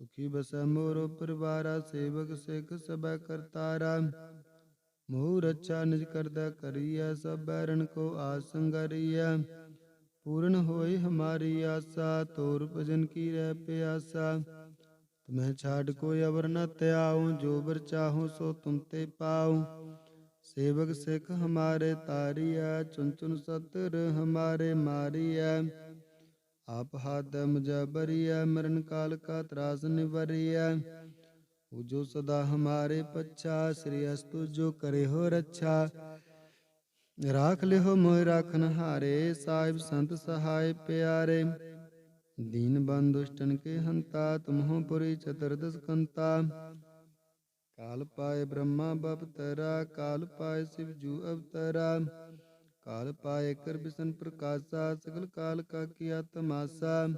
ਸੁਖੀ ਬਸੈ ਮੋਰ ਪਰਿਵਾਰਾ ਸੇਵਕ ਸਿੱਖ ਸਭੈ ਕਰਤਾਰਾ ਮੋਹ ਰੱਛਾ ਨਿਜ ਕਰਦਾ ਕਰੀਐ, ਸਭ ਬੈਰਨ ਕੋ ਆਸੰਗਰੀਐ ਪੂਰਨ ਹੋਈ ਹਮਾਰੀ ਆਸਾ, ਤੋਰ ਭਜਨ ਕੀ ਰਹਿ ਪਿਆਸਾ। ਤੁਮਹਿ ਛਾੜ ਕੋਈ ਅਵਰ ਨ ਧਿਆਉ, ਜੋ ਬਰ ਚਾਹੋ ਸੋ ਤੁਮ ਤੇ ਪਾਉ। ਸੇਵਕ ਸਿੱਖ ਹਮਾਰੇ ਤਾਰੀਐ ਚੁਨ ਚੁਨ ਸਤਰ ਹਮਾਰੇ ਮਾਰੀਐ। ਆਪ ਹਾਥ ਮਜਬਰੀਐ ਮਰਨ ਕਾਲ ਕਾ ਤਰਾਸ ਨਿਵਰੀਐ। ਉਹ ਜੋ ਸਦਾ ਹਮਾਰੇ ਪੱਛਾ, ਸ੍ਰੀ ਅਸਤੁ ਜੋ ਕਰੇ ਹੋ ਰੱਛਾ। ਰਾਖ ਲਿਓ ਮੋਇ ਰਾਖਨ ਹਾਰੇ, ਸਾਹਿਬ ਸੰਤ ਸਹਾਇ ਪਿਆਰੇ। ਦੀਨ ਬੰਦ ਦੁਸ਼ਟਨ ਕੇ ਹੰਤਾ, ਤੁਮਹੁ ਪੁਰੀ ਚਤੁਰਦਸ ਕੰਤਾ ਕਾਲ ਪਾਏ ਬ੍ਰਹਮਾ ਬਪਤਰਾ, ਕਾਲ ਪਾਏ ਸਿਵ ਜੂ ਅਵਤਰਾ। ਕਾਲ ਪਾਏ ਕਰ ਬਿਸਨ ਪ੍ਰਕਾਸ਼ਾ ਸਗਲ ਕਾਲ ਕਾ ਕੀਆ ਤਮਾਸਾ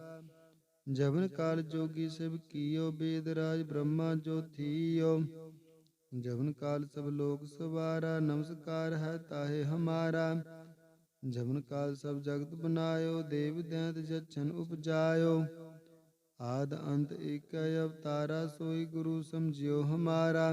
ਜਵਨ ਕਾਲ ਜੋਗੀ ਸਿਵ ਕੀਓ ਬੇਦ ਰਾਜ ਬ੍ਰਹਮਾ ਜੋ ਥੀਓ ਜਵਨ ਕਾਲ ਸਭ ਲੋਕ ਸਵਾਰਾ ਨਮਸਕਾਰ ਹੈ ਤਾਹੇ ਹਮਾਰਾ ਜਵਨ ਕਾਲ ਸਭ ਜਗਤ ਬਨਾਇਓ ਦੇਵ ਦੈਂਤ ਜਛਨ ਉਪਜਾਇਓ ਆਦ ਅੰਤ ਏਕ ਅਵਤਾਰਾ ਸੋਈ ਗੁਰੂ ਸਮਝਿਓ ਹਮਾਰਾ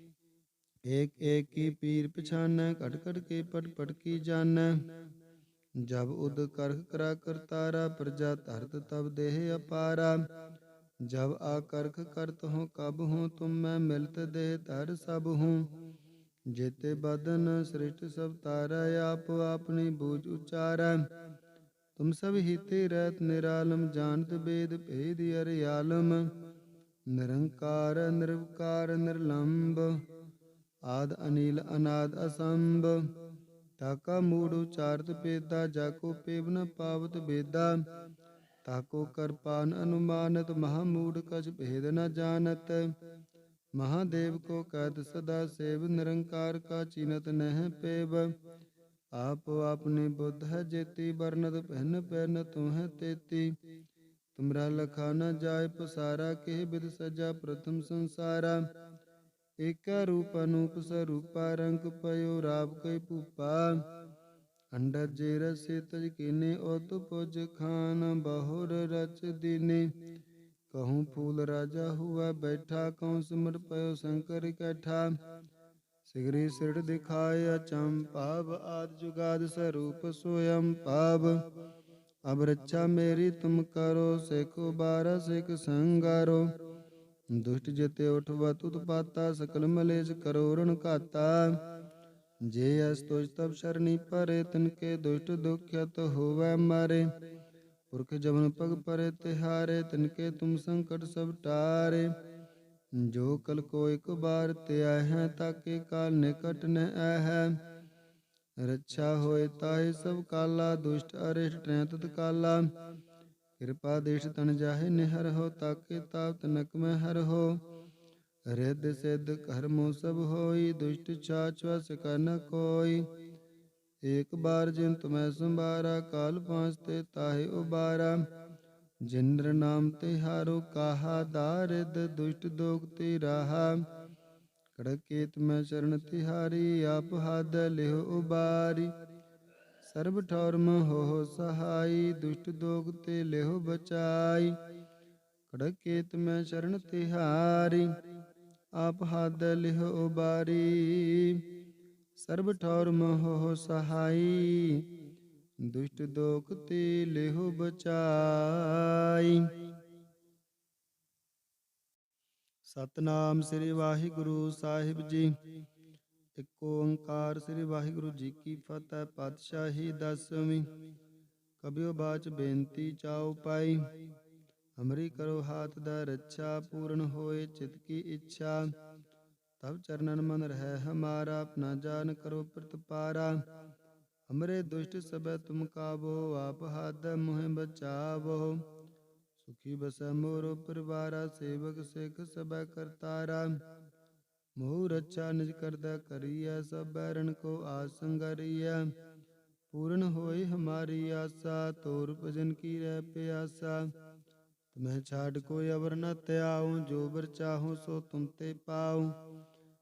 ਏਕ ਏਕ ਕੀ ਪੀਰ ਪਛਾਨੈ ਘਟ ਘਟ ਕੇ ਪਟ ਪਟ ਕੀ ਜਾਣੈ। ਜਬ ਉਦ ਕਰਖ ਕਰਾ ਕਰਤਾਰਾ, ਪ੍ਰਜਾ ਧਰਤ ਤਬ ਦੇਹ ਅਪਾਰਾ। ਜਬ ਆ ਕਰਖ ਕਰਤ ਹੋ, ਕਬ ਹੂੰ ਤੁਮ ਮੈਂ ਮਿਲਤ ਦੇਹ ਧਰ ਸਭ ਹੂੰ। ਜੇਤੇ ਬਦਨ ਸ੍ਰਿਸ਼ਟ ਸਭ ਤਾਰਾ, ਆਪ ਆਪਣੀ ਬੂਝ ਉਚਾਰੈ। ਤੁਮ ਸਭ ਹੀਤੇ ਰਹਿਤ ਨਿਰਾਲਮ, ਜਾਣਤ ਬੇਦ ਭੇਦ ਅਰਿਆਲਮ ਨਿਰੰਕਾਰ, ਨਿਰਵਕਾਰ ਨਿਰਲੰਭ ਆਦ ਅਨੀਲ ਅਨਾਦ ਅਸੰਭ। ਤਾਕਾ ਮੂੜ ਉਚਾਰਤ ਪੇਦਾ ਜਾਕੋ ਪੇਵ ਪਾਵਤ ਬੇਦਾ ਤਾਕੋ ਕਰਪਾਨ ਅਨੁਮਾਨਤ ਮਹਾਮੂੜ ਕਛ ਭੇਦ ਨ ਜਾਣਤ। ਮਹਾਦੇਵ ਕੋ ਕਦ ਸਦਾ ਸੇਵ, ਨਿਰੰਕਾਰ ਕਾ ਚਿਨਤ ਨਹਿ ਪੇਵ। ਆਪ ਆਪਨੇ ਬੁੱਧ ਹੈ ਜੇਤੀ, ਵਰਨਤ ਪਹਿਨ ਪਹਿਨ ਤੂੰ ਹੈ ਤੇਤੀ। ਤੁਮਰਾ ਲਖਾ ਨ ਜਾਏ ਪਸਾਰਾ ਕੇ ਬਿਦ ਸਜਾ ਪ੍ਰਥਮ ਸੰਸਾਰਾ। ਏਕਾ ਰੂਪ ਅਨੂਪ ਸਰੂਪਾ, ਰੰਗ ਪਇਓ ਰਾਵ ਕੈ ਭੂਪਾ। ਅੰਡਰ ਜੇ ਰਸੇ ਤਜ ਕੀਨੇ, ਉਤ ਪੁਜ ਖਾਨ ਬਹੁਰ ਰਚ ਦੀਨੇ। ਕਹੂੰ ਫੂਲ ਰਾਜਾ ਹੁਆ ਬੈਠਾ ਕਉ ਸਿਮਰ ਪਇਓ ਸ਼ੰਕਰ ਇਕੱਠਾ ਸਿਗਰੀ ਸਿਰੜ ਦਿਖਾਏ ਅਚੰ ਭਾਵ, ਆਦ ਜੁਗਾਦ ਸਰੂਪ ਸੋਯੰ ਭਾਵ। ਅਬ ਰੱਛਾ ਮੇਰੀ ਤੁਮ ਕਰੋ, ਸਿਖ ਬਾਰ ਸਿਖ ਸੰਗਾਰੋ। ਦੁਸ਼ਟ ਜਿਤੇ ਉਠਵਾ ਤੁਤ ਪਾਤਾ, ਸਕਲ ਮਲੇਸ਼ ਕਰੋ ਘਾਤਾ। ਜੇ ਅਸ ਤੁਜ ਤਬ ਸ਼ਰਣੀ ਪਰੇ, ਤਿਨ ਦੁਸ਼ਟ ਦੁਖਿਤ ਹੋਵੈ ਮਾਰੇ। ਪੁਰਖ ਜਮਨ ਪਗ ਪਰੇ, ਤਿਹਾਰੇ ਤਿਨਕੇ ਤੁਮ ਸੰਕਟ ਸਭ ਟਾਰੇ। ਜੋ ਕਲ ਕੋ ਇਕ ਬਾਰ ਤੇ ਹੈ, ਤਾਕੇ ਕਾਲ ਨਿਕਟ ਨ ਹੈ। ਰੱਛਾ ਹੋਏ ਤਾਹੇ ਸਭ ਕਾਲਾ, ਦੁਸ਼ਟ ਅਰਿਸ਼ਟ ਟੈ ਤਤ ਕਾਲਾ। ਕਿਰਪਾ ਦੇਸ਼ ਤਨ ਜਾਹੇ, ਨਿਹਰ ਹੋ, ਤਾਕੇ ਤਾਪ ਤਨਕ ਮੈਂ ਹਰ ਹੋ। ਰਿੱਧ ਸਿੱਧ ਕਰਮੋ ਸਭ ਹੋਈ, ਦੁਸ਼ਟ ਛਾਛ ਵਸ ਕਰਨ ਕੋਈ। ਏਕ ਬਾਰ ਜਿਨ ਤੁਮੈ ਸੰਭਾਰਾ, ਕਾਲ ਪਾਂਚ ਤੇ ਤਾਹੇ ਉਬਾਰਾ। ਜਿੰਦਰ ਨਾਮ ਤੇ ਹਾਰੋ ਕਾਹਾ ਦਾਰਿਦ ਦੁਸ਼ਟ ਦੋਗ ਤੇ ਰਾਹਾ। ਕੜਕੇਤ ਮੈਂ ਚਰਨ ਤਿਹਾਰੀ, ਆਪ ਹਦ ਲਿਓ ਉਬਾਰੀ। ਸਰਬ ਠੌਰਮ ਹੋ ਸਹਾਈ, ਦੁਸ਼ਟ ਦੋਗ ਤੇ ਲਿਓ ਬਚਾਈ। ਕੜਕੇਤ ਮੈਂ ਚਰਨ ਤਿਹਾਰੀ, ਆਪ ਹਦ ਲਿਓ ਉਬਾਰੀ। ਸਰਬ ਠੌਰਮ ਹੋ ਸਹਾਈ, ਦੁਸ਼ਟ ਦੋਖ ਤੇ ਲਿਓ ਬਚਾਈ। ਸਤਨਾਮ ਸ੍ਰੀ ਵਾਹਿਗੁਰੂ ਸਾਹਿਬ ਜੀ। ਇੱਕ ਓੰਕਾਰ ਸ੍ਰੀ ਵਾਹਿਗੁਰੂ ਜੀ ਕੀ ਫਤਿਹ, ਪਾਤਸ਼ਾਹੀ ਦਸਵੀਂ। ਕਬਿਓ ਬਾਚ ਬੇਨਤੀ ਚਾਉ ਪਾਈ ਹਮਰੀ ਕਰੋ ਹਾਥ ਦਾ ਰੱਛਾ ਪੂਰਨ ਹੋਏ ਚਿਤ ਕੀ ਇੱਛਾ। ਤਬ ਚਰਨਨ ਮਨ ਰਹਿ ਹਮਾਰਾ, ਆਪਣਾ ਜਾਨ ਕਰੋ ਪ੍ਰਤਪਾਰਾ ਹਮਰੇ ਦੁਸ਼ਟ ਸਭੈ ਤੁਮ ਕਾਬੋ ਆਪ ਹੱਦ ਮੁਹਿ ਬਚਾਵੋ। ਸੁਖੀ ਬਸੈ ਮੋਰੋ ਪਰਿਵਾਰਾ, ਸੇਵਕ ਸਿੱਖ ਸਭੈ ਕਰਤਾਰਾ। ਮੋਹ ਰੱਛਾ ਨਿਜ ਕਰਦਾ ਕਰੀਐ, ਸਭ ਬੈਰਨ ਕੋ ਆਸੰਗਰੀਐ ਪੂਰਨ ਹੋਈ ਹਮਾਰੀ ਆਸਾ, ਤੋਰ ਭਜਨ ਕੀ ਰਹਿ ਪਿਆਸਾ। ਤੁਮਹਿ ਛਾੜ ਕੋਈ ਅਵਰ ਨ ਧਿਆਉ, ਜੋ ਬਰ ਚਾਹੋ ਸੋ ਤੁਮ ਤੇ ਪਾਉ।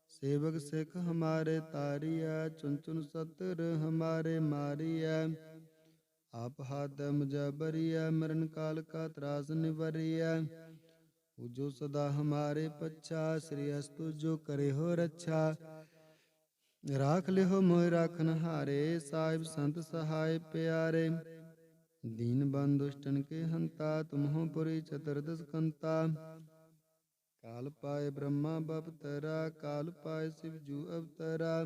ਸੇਵਕ ਸਿੱਖ ਹਮਾਰੇ ਤਾਰੀਐ ਚੁਨ ਚੁਨ ਸਤਰ ਹਮਾਰੇ ਮਾਰੀਐ। ਆਪ ਹਾਥ ਮੁਜਬਰੀਐ ਮਰਨ ਕਾਲ ਕਾ ਤਰਾਸ ਨਿਵਰੀਐ। ਜੋ ਸਦਾ ਹਮਾਰੇ ਪੱਛਾ, ਸ੍ਰੀ ਅਸਤੁ ਜੋ ਕਰੇ ਹੋ ਰੱਛਾ। ਰਾਖ ਲਿਓ ਮੋਇ ਰਾਖਨ ਹਾਰੇ ਸਾਹਿਬ ਸੰਤ ਸਹਾਇ ਪਿਆਰੇ। ਦੀਨ ਬੰਦ ਦੁਸ਼ਟਨ ਕੇ ਹੰਤਾ ਤੁਮਹੁ ਪੁਰੀ ਚਤੁਰਦਸ ਕੰਤਾ ਕਾਲ ਪਾਏ ਬ੍ਰਹਮਾ ਬਪਤਰਾ ਕਾਲ ਪਾਏ ਸਿਵ ਜੂ ਅਵਤਰਾ।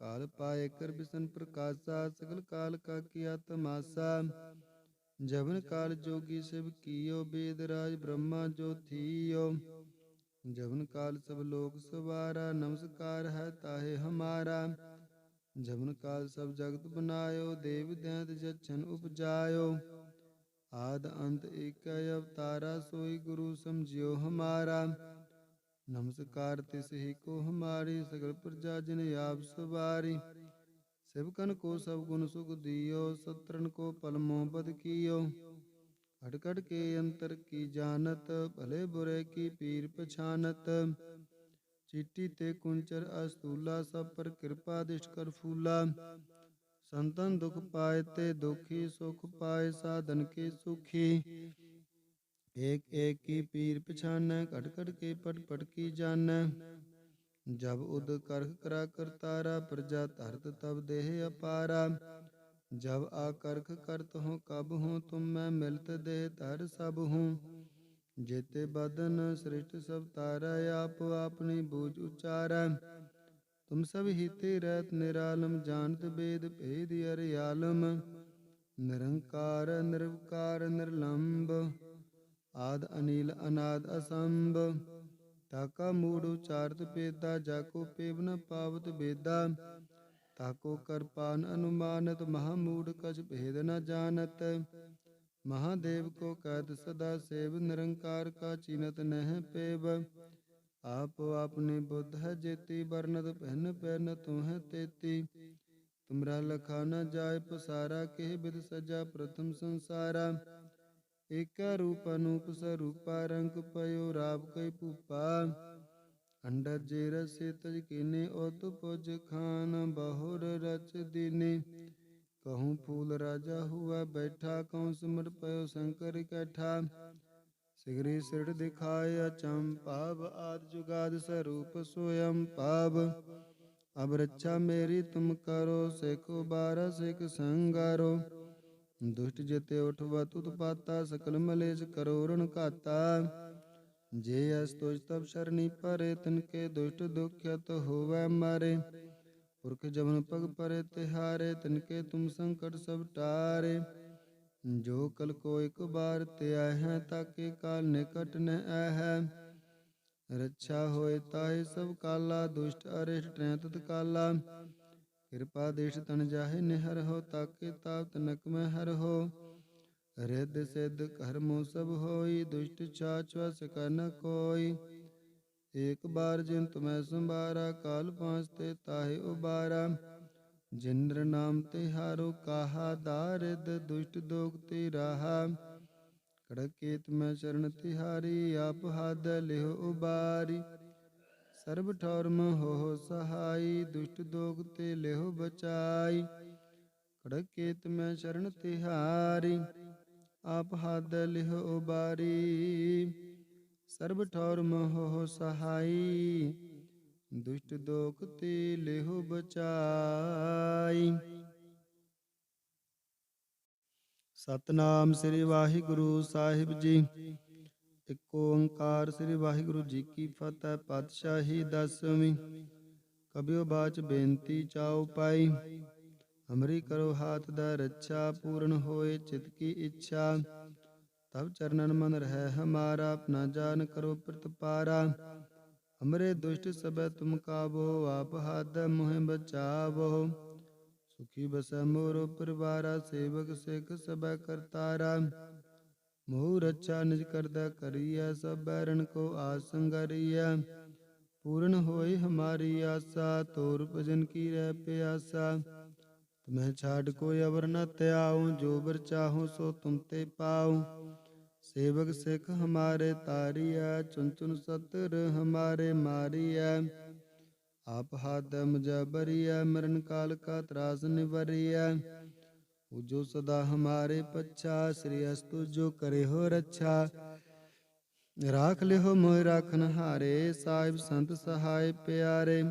ਕਾਲ ਪਾਏ ਕਰ ਬਿਸਨ ਪ੍ਰਕਾਸ਼ਾ, ਸਗਲ ਕਾਲ ਕਾ ਕੀਆ ਤਮਾਸਾ। ਜਵਨ ਕਾਲ ਜੋਗੀ ਸਿਵ ਕੀਓ ਬੇਦ ਰਾਜ ਬ੍ਰਹਮਾ ਜੋ ਥੀਓ ਜਵਨ ਕਾਲ ਸਭ ਲੋਕ ਸਵਾਰਾ ਨਮਸਕਾਰ ਹੈ ਤਾਹੇ ਹਮਾਰਾ ਜਵਨ ਕਾਲ ਸਭ ਜਗਤ ਬਨਾਇਓ ਦੇਵ ਦੈਂਤ ਜਛਨ ਉਪਜਾਇਓ ਆਦ ਅੰਤ ਏਕ ਅਵਤਾਰਾ ਸੋਈ ਗੁਰੂ ਸਮਝਿਓ ਹਮਾਰਾ ਨਮਸਕਾਰ ਤਿਸ ਹੀ ਕੋ ਹਮਾਰੀ ਸਗਲ ਪ੍ਰਜਾ ਜਿਨ ਆਪ ਸਵਾਰੀ ਸਿਵਕਨ ਕੋ ਸਭ ਗੁਣ ਸੁਖ ਦਿਓ ਸਤਰਨ ਕੋ ਪਲ ਮੋਹਬਤ ਕੀਓ ਖੜ ਖੜ ਕੇ ਅੰਤਰ ਕੀ ਜਾਣਤ ਭਲੇ ਬੁਰੇ ਕੀ ਪੀਰ ਪਛਾਨਤ ਚੀਟੀ ਤੇ ਕੁੰਚਰ ਅਸਤੂਲਾ ਸਭ ਪਰ ਕਿਰਪਾ ਦਿਸ਼ ਕਰ ਫੂਲਾ ਸੰਤਨ ਦੁਖ ਪਾਏ ਤੇ ਦੁਖੀ ਸੁਖ ਪਾਏ ਸਾਧਨ ਕੇ ਸੁਖੀ ਏਕ ਏਕ ਕੀ ਪੀਰ ਪਛਾਨੈ ਘਟ ਘਟ ਕੇ ਪਟ ਪਟ ਕੀ ਜਾਣੈ ਜਬ ਉਦ ਕਰਖ ਕਰਾ ਕਰਤਾਰਾ ਪ੍ਰਜਾ ਧਰਤ ਤਬ ਦੇਹ ਅਪਾਰਾ। ਜਬ ਆ ਕਰਖ ਕਰਤ ਹੋ ਕਬ ਹੂੰ ਤੁਮ ਮੈਂ ਮਿਲਤ ਦੇਹ ਧਰ ਸਭ ਹੂੰ ਜੇਤੇ ਬਦਨ ਸ੍ਰਿਸ਼ਟ ਸਭ ਤਾਰਾ, ਆਪ ਆਪਣੀ ਬੂਝ ਉਚਾਰੈ। ਤੁਮ ਸਭ ਹੀਤੇ ਰਹਿਤ ਨਿਰਾਲਮ, ਜਾਣਤ ਬੇਦ ਭੇਦ ਅਰਿਆਲਮ ਨਿਰੰਕਾਰ, ਨਿਰਵਕਾਰ ਨਿਰਲੰਭ ਆਦ ਅਨੀਲ, ਅਨਾਦ ਅਸੰਭ। ਤਾਕਾ ਮੂੜ ਉਚਾਰਤ ਪੇਦਾ ਜਾਕੋ ਪੇਵ ਪਾਵਤ ਬੇਦਾ ਤਾਕੋ ਕਰਪਾਨ ਅਨੁਮਾਨਤ, ਮਹਾ ਮੂੜ ਕਛ ਭੇਦ ਨ ਜਾਣਤ। ਮਹਾਦੇਵ ਕੋ ਕਹਿਤ ਸਦਾ ਸੇਵ, ਨਿਰੰਕਾਰ ਕਾ ਚਿਨਤ ਨਹਿ ਪੇਵ। ਆਪ ਆਪਨੇ ਬੁੱਧ ਹੈ ਜੇਤੀ ਬਰਨਤ ਪਹਿਨ ਪਹਿਨ ਤੂੰ ਹੈ ਤੇਤੀ। ਤੁਮਰਾ ਲਖਾ ਨ ਜਾਏ ਪਸਾਰਾ, ਕਿਹ ਬਿਦ ਸਜਾ ਪ੍ਰਥਮ ਸੰਸਾਰਾ। ਏਕਾ ਰੂਪ ਅਨੂਪ ਸਰੂਪਾ, ਰੰਗ ਪਇਓ ਰਾਵ ਕੈ ਭੂਪਾ। ਅੰਡਰ ਜੇ ਰਸੇ ਤਜ ਕੀਨੇ, ਉਤ ਪੁਜ ਖਾਨ ਬਹੁਰ ਰਚ ਦੀਨੇ। ਕਹੂੰ ਫੂਲ ਰਾਜਾ ਹੁਆ ਬੈਠਾ ਕਉ ਸਿਮਰ ਪਇਓ ਸ਼ੰਕਰ ਇਕੱਠਾ ਸਿਗਰੀ ਸਿਰੜ ਦਿਖਾਇ ਅਚੰਪਾਵ ਆਦ ਜੁਗਾਦ ਸਰੂਪ ਸੋਯੰ ਪਾਵ ਅਬ ਰੱਛਾ ਮੇਰੀ ਤੁਮ ਕਰੋ, ਸਿਖ ਉਬਾਰਾ ਸਿਖ ਸੰਗਾਰੋ। ਦੁਸ਼ਟ ਜਿਤੇ ਉਠਵਾ ਤੁਤ ਪਾਤਾ, ਸਕਲ ਮਲੇਸ਼ ਕਰੋ ਘਾਤਾ। ਜੇ ਅਸ ਤੁਜ ਤਬ ਸ਼ਰਣੀ ਪਰੇ, ਤਿਨ ਕੇ ਦੁਸ਼ਟ ਦੁਖਿਤ ਹੋਵੈ ਮਾਰੇ। ਪੁਰਖ ਜਮਨ ਪਗ ਪਰੇ, ਤਿਹਾਰੇ, ਤਿਨ ਕੇ ਤੁਮ ਸੰਕਟ ਸਭ ਟਾਰੇ। ਜੋ ਕਲ ਕੋ ਇਕ ਬਾਰ ਧਿਆ ਹੈ, ਤਾਕੇ ਕਾਲ ਨਿਕਟ ਨ ਆਹੈ। ਰੱਛਾ ਹੋਏ ਤਾਹੇ ਸਭ ਕਾਲਾ, ਦੁਸ਼ਟ ਅਰਿਸ਼ਟ ਤਤ ਕਾਲਾ। ਕਿਰਪਾ ਦੇਸ਼ ਤਨ ਜਾਹੇ, ਨਿਹਰ ਹੋ ਤਾਕੇ ਤਾਪ ਤਨਕ ਮੈਂ ਹਰ ਹੋ। ਰਿੱਧ ਸਿੱਧ ਕਰਮੋ ਸਭ ਹੋਈ, ਦੁਸ਼ਟ ਚਾਚ ਵਸ ਕੋਈ। ਏਕ ਬਾਰ ਜਿਨ ਤੁਮੈ ਸੰਭਾਰਾ, ਕਾਲ ਪਾਂਚ ਤੇ ਤਾਹੇ ਉਬਾਰਾ। ਜਿੰਦਰ ਨਾਮ ਤੇ ਹਾਰੋ ਕਾਹਾ ਦਾਰਿਦ ਦੁਸ਼ਟ ਦੋਗ ਤੇ ਰਾਹਾ। ਕੜਕੇਤ ਮੈਂ ਚਰਨ ਤਿਹਾਰੀ, ਆਪ ਹੱਦ ਲਿਓ ਉਬਾਰੀ। ਸਰਬ ਠੌਰਮ ਹੋ ਸਹਾਈ, ਦੁਸ਼ਟ ਦੋਗ ਤੇ ਲਿਓ ਬਚਾਈ। ਕੜਕੇਤ ਮੈਂ ਸ਼ਰਨ ਤਿਹਾਰੀ, ਆਪ ਹੱਦ ਲਿਓ ਉਬਾਰੀ। ਸਰਬ ਠੌਰਮ ਹੋ ਸਹਾਈ, ਦੁਸ਼ਟ ਦੋਖ ਤੇ ਲਿਹੁ ਬਚਾਈ। ਸਤਨਾਮ ਸ੍ਰੀ ਵਾਹਿਗੁਰੂ ਸਾਹਿਬ ਜੀ। ਇੱਕ ਓੰਕਾਰ ਸ੍ਰੀ ਵਾਹਿਗੁਰੂ ਜੀ ਕੀ ਫਤਿਹ, ਪਾਤਸ਼ਾਹੀ ਦਸਵੀਂ। ਕਬਿਓ ਬਾਚ ਬੇਨਤੀ ਚਾਉ ਪਾਈ ਹਮਰੀ ਕਰੋ ਹਾਥ ਦਾ ਰੱਛਾ ਪੂਰਨ ਹੋਏ ਚਿਤ ਕੀ ਇੱਛਾ। ਤਬ ਚਰਨਨ ਮਨ ਰਹਿ ਹਮਾਰਾ, ਆਪਣਾ ਜਾਨ ਕਰੋ ਪ੍ਰਤਪਾਰਾ। ਹਮਰੇ ਦੁਸ਼ਟ ਸਬੈ ਤੁਮ ਕਾਬੋ ਆਪ ਹੱਦ ਮੁਹਿ ਬਚਾਵੋ। ਸੁਖੀ ਬਸੈ ਮੋਰੋ ਪਰਿਵਾਰਾ, ਸੇਵਕ ਸਿਖ ਸਬੈ ਕਰਤਾਰਾ। ਮੋਹ ਰੱਛਾ ਨਿਜ ਕਰਦਾ ਕਰੀਐ, ਸਭ ਬੈਰਨ ਕੋ ਆਸੰਗਰੀਐ ਪੂਰਨ ਹੋਈ ਹਮਾਰੀ ਆਸਾ, ਤੋਰ ਭਜਨ ਕੀ ਰਹਿ ਪਿਆਸਾ। ਤੁਮਹਿ ਛਾੜ ਕੋਈ ਅਵਰ ਨ ਧਿਆਉ, ਜੋ ਬਰ ਚਾਹੋ ਸੋ ਤੁਮ ਤੇ ਪਾਉ। ਸੇਵਕ ਸਿੱਖ ਹਮਾਰੇ ਤਾਰੀਐ ਚੁਨ ਚੁਨ ਸਤਰ ਹਮਾਰੇ ਮਾਰੀਐ। ਆਪ ਹਾਥ ਮਜਬਰੀਐ ਮਰਨ ਕਾਲ ਕਾ ਤਰਾਸ ਨਿਵਰੀਐ। ਜੋ ਸਦਾ ਹਮਾਰੇ ਪੱਛਾ, ਸ੍ਰੀ ਅਸਤੁ ਜੋ ਕਰੇ ਹੋ ਰੱਛਾ। ਰਾਖ ਲਿਓ ਮੋਇ ਰਾਖਨ ਹਾਰੇ ਸਾਹਿਬ ਸੰਤ ਸਹਾਇ ਪਿਆਰੇ।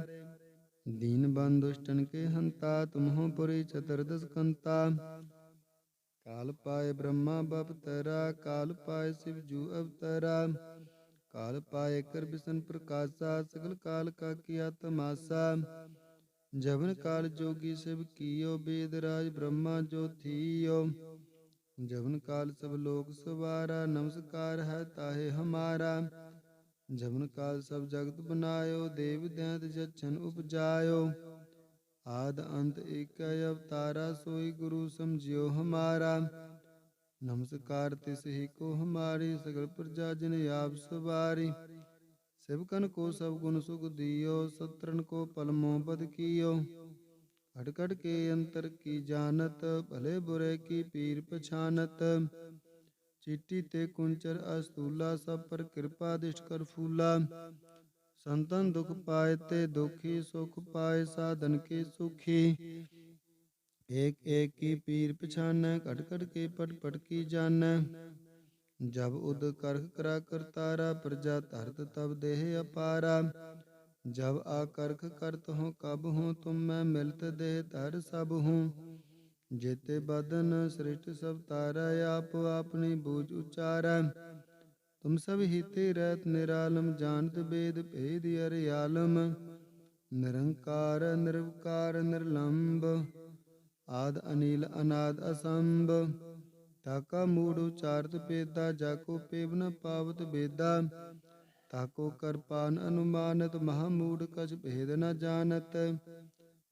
ਦੀਨ ਬੰਦ ਦੁਸ਼ਟਨ ਕੇ ਹੰਤਾ, ਤੁਮਹੁ ਪੁਰੀ ਚਤੁਰਦਸ ਕੰਤਾ ਕਾਲ ਪਾਏ ਬ੍ਰਹਮਾ ਬਪਤਰਾ ਕਾਲ ਪਾਏ ਸਿਵ ਜੂ ਅਵਤਰਾ। ਕਾਲ ਪਾਏ ਕਰ ਬਿਸਨ ਪ੍ਰਕਾਸ਼ਾ, ਸਗਲ ਕਾਲ ਕਾ ਕੀਆ ਤਮਾਸਾ। ਜਵਨ ਕਾਲ ਜੋਗੀ ਸਿਵ ਕੀਓ ਬੇਦ ਰਾਜ ਬ੍ਰਹਮਾ ਜੋ ਥੀਓ। ਜਵਨ ਕਾਲ ਸਭ ਲੋਕ ਸਵਾਰਾ, ਨਮਸਕਾਰ ਹੈ ਤਾਹੇ ਹਮਾਰਾ। ਜਵਨ ਕਾਲ ਸਭ ਜਗਤ ਬਨਾਇਓ, ਦੇਵ ਦੈਂਤ ਜਛਨ ਉਪਜਾਇਓ। ਆਦ ਅੰਤ ਏਕ ਅਵਤਾਰਾ, ਸੋਈ ਗੁਰੂ ਸਮਝਿਓ ਹਮਾਰਾ। ਨਮਸਕਾਰ ਤਿਸ ਹੀ ਕੋ ਹਮਾਰੀ, ਸਗਲ ਪ੍ਰਜਾ ਜਨ ਆਪ ਸਵਾਰੀ ਸਿਵਕਨ ਕੋ ਸਭ ਗੁਣ ਸੁਖ ਦਿਓ ਸਤਰਨ ਕੋ ਪਲਮੋ ਬਦ ਕੀਓ ਘਟ ਘਟ ਕੇ ਅੰਤਰ ਕੀ ਜਾਣਤ ਭਲੇ ਬੁਰੇ ਕੀ ਪੀਰ ਪਛਾਨਤ ਚੀਟੀ ਤੇ ਕੁੰਚਰ ਅਸਤੂਲਾ ਸਭ ਪਰ ਕਿਰਪਾ ਦਿਸ਼ਟ ਕਰ ਫੂਲਾ ਸੰਤਨ ਦੁਖ ਪਾਏ ਤੇ ਦੁਖੀ ਸੁਖ ਪਾਏ ਸਾਧਨ ਕੇ ਸੁਖੀ ਏਕ ਏਕ ਕੀ ਪੀਰ ਪਛਾਨੈ ਘਟ ਘਟ ਕੇ ਪਟ ਪਟ ਕੀ ਜਾਣੈ ਜਬ ਉਦ ਕਰਖ ਕਰਾ ਕਰਤਾਰਾ, ਪ੍ਰਜਾ ਧਰਤ ਤਬ ਦੇਹ ਅਪਾਰਾ। ਜਬ ਆ ਕਰਖ ਕਰਤ ਹੂੰ ਕਬ ਹੂੰ ਤੁਮ ਮੈਂ ਮਿਲਤ ਦੇਹ ਧਰ ਸਭ ਹੂੰ ਜੇਤੇ ਬਦਨ ਸ੍ਰਿਸ਼ਟ ਸਭ ਤਾਰਾ, ਆਪ ਆਪਣੀ ਬੂਝ ਉਚਾਰੈ। ਤੁਮ ਸਭ ਹੀਤੇ ਰਹਿਤ ਨਿਰਾਲਮ, ਜਾਣਤ ਬੇਦ ਭੇਦ ਅਰਿਆਲਮ ਨਿਰੰਕਾਰ, ਨਿਰਵਕਾਰ ਨਿਰਲੰਭ ਆਦ ਅਨੀਲ, ਅਨਾਦ ਅਸੰਭ। ਤਾਕਾ ਮੂੜ ਉਚਾਰਤ ਪੇਦਾ, ਜਾਕੋ ਪੇਵ ਨ ਪਾਵਤ ਬੇਦਾ। ਤਾਕੋ ਕਰਪਾਨ ਅਨੁਮਾਨਤ ਮਹਾਮੂੜ ਕਛ ਭੇਦ ਨ ਜਾਣਤ।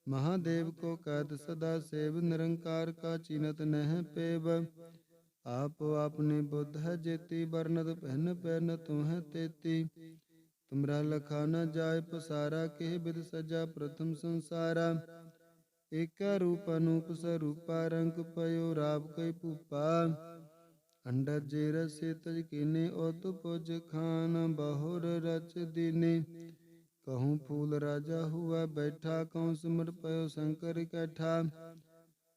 ਮਹਾਦੇਵ ਕੋ ਕਹਿਤ ਸਦਾ ਸੇਵ, ਨਿਰੰਕਾਰ ਕਾ ਚੀਨਤ ਨਹਿ ਪੇਵ। ਆਪ ਆਪਨੇ ਬੁੱਧ ਹੈ ਜੇਤੀ, ਵਰਨਤ ਪਹਿਨ ਪਹਿਨ ਤੁਮਹਿ ਤੇਤੀ। ਤੁਮਰਾ ਲਖਾ ਨ ਜਾਏ ਪਸਾਰਾ, ਕਿਹ ਬਿਦ ਸਜਾ ਪ੍ਰਥਮ ਸੰਸਾਰਾ। ਏਕਾ ਰੂਪ ਅਨੂਪ ਸਰੂਪਾ ਰੰਗ ਪਇਓ ਰਾਬ ਕੈ ਭੂਪਾ। ਅੰਡਰ ਜੇ ਰਸੇ ਤਜ ਕੀਨੇ ਓਤ ਪੁਜ ਖਾਨ ਬਹੁਰ ਰਚ ਦੀਨੇ। ਕਹੂੰ ਫੂਲ ਰਾਜਾ ਹੁਆ ਬੈਠਾ ਕਉ ਸਿਮਰ ਪਇਓ ਸ਼ੰਕਰ ਕੈਠਾ।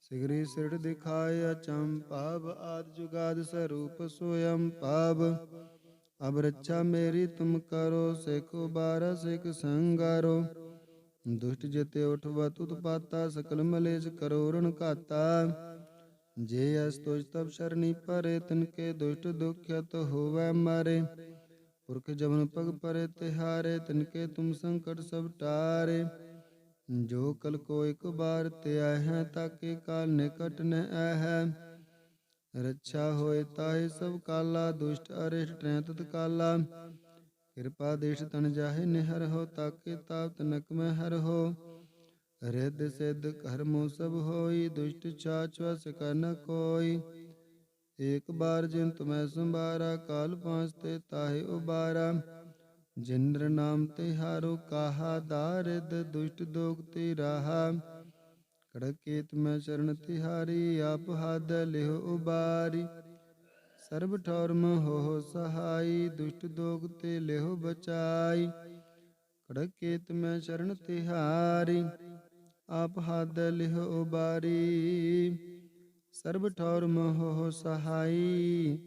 ਸਿਗਰੀ ਸਿਰੜ ਦਿਖਾਏ ਅਚੰ ਭਾਵ, ਆਦ ਜੁਗਾਦ ਸਰੂਪ ਸੋਯੰ ਭਾਵ। ਅਬ ਰੱਛਾ ਮੇਰੀ ਤੁਮ ਕਰੋ, ਸਿਖੋ ਬਾਰ ਸਿਖ ਸੰਗਾਰੋ। ਦੁਸ਼ਟ ਜਿਤੇ ਉਠਵਾ ਤੁਤ ਪਾਤਾ, ਸਕਲ ਮਲੇਸ਼ ਕਰੋ ਘਾਤਾ। ਜੇ ਅਸ ਤੁਜ ਤਬ ਸ਼ਰਣੀ ਪਰੇ, ਤਿਨ ਕੇ ਦੁਸ਼ਟ ਦੁਖਿਤ ਹੋਵੈ ਮਾਰੇ। ਪੁਰਖ ਜਮਨ ਪਗ ਪਰੇ ਤਿਹਾਰੇ, ਤਿਨ ਤੁਮ ਸੰਕਟ ਸਭ ਟਾਰੇ। ਜੋ ਕਲ ਕੋ ਇਕ ਬਾਰ ਤੇ ਹੈ, ਤਾਕੇ ਕਾਲ ਨਿਕਟ ਨ ਹੈ। ਰੱਛਾ ਹੋਏ ਤਾਹੇ ਸਭ ਕਾਲਾ, ਦੁਸ਼ਟ ਅਰਿਸ਼ਟ ਟੈ ਤਤ ਕਾਲਾ। ਕਿਰਪਾ ਦੇਸ਼ ਤਨ ਜਾਹੇ, ਨਿਹਰ ਹੋ ਤਾਕੇ ਤਾਪ ਤਨਕ ਮੈਂ ਹਰ ਹੋ। ਰਿੱਧ ਸਿੱਧ ਕਰਮੋ ਸਭ ਹੋਈ, ਦੁਸ਼ਟ ਛਾਛ ਵਸ ਕਰਨ ਕੋਈ। ਏਕ ਬਾਰ ਜਿਨ ਤੁਮੈ ਸੰਭਾਰਾ, ਕਾਲ ਪਾਂਚ ਤੇ ਤਾਹੇ ਉਬਾਰਾ। ਜਿੰਦਰ ਨਾਮ ਤੇ ਹਾਰੋ ਕਾਹਾ ਦਾਰਿਦ ਦੁਸ਼ਟ ਦੋਗ ਤੇ ਰਾਹਾ। ਕੜਕੇਤ ਮੈਂ ਚਰਨ ਤਿਹਾਰੀ, ਆਪ ਹੱਦ ਲਿਹ ਉਬਾਰੀ। ਸਰਬ ਠੌਰ ਹੋ ਸਹਾਈ, ਦੁਸ਼ਟ ਦੋਗ ਤੇ ਲਿਓ ਬਚਾਈ। ਕੜਕੇਤ ਮੈਂ ਚਰਨ ਤਿਹਾਰੀ, ਆਪ ਹੱਦ ਲਿਓ ਉਬਾਰੀ। ਸਰਬ ਠੌਰਮ ਹੋ ਸਹਾਈ,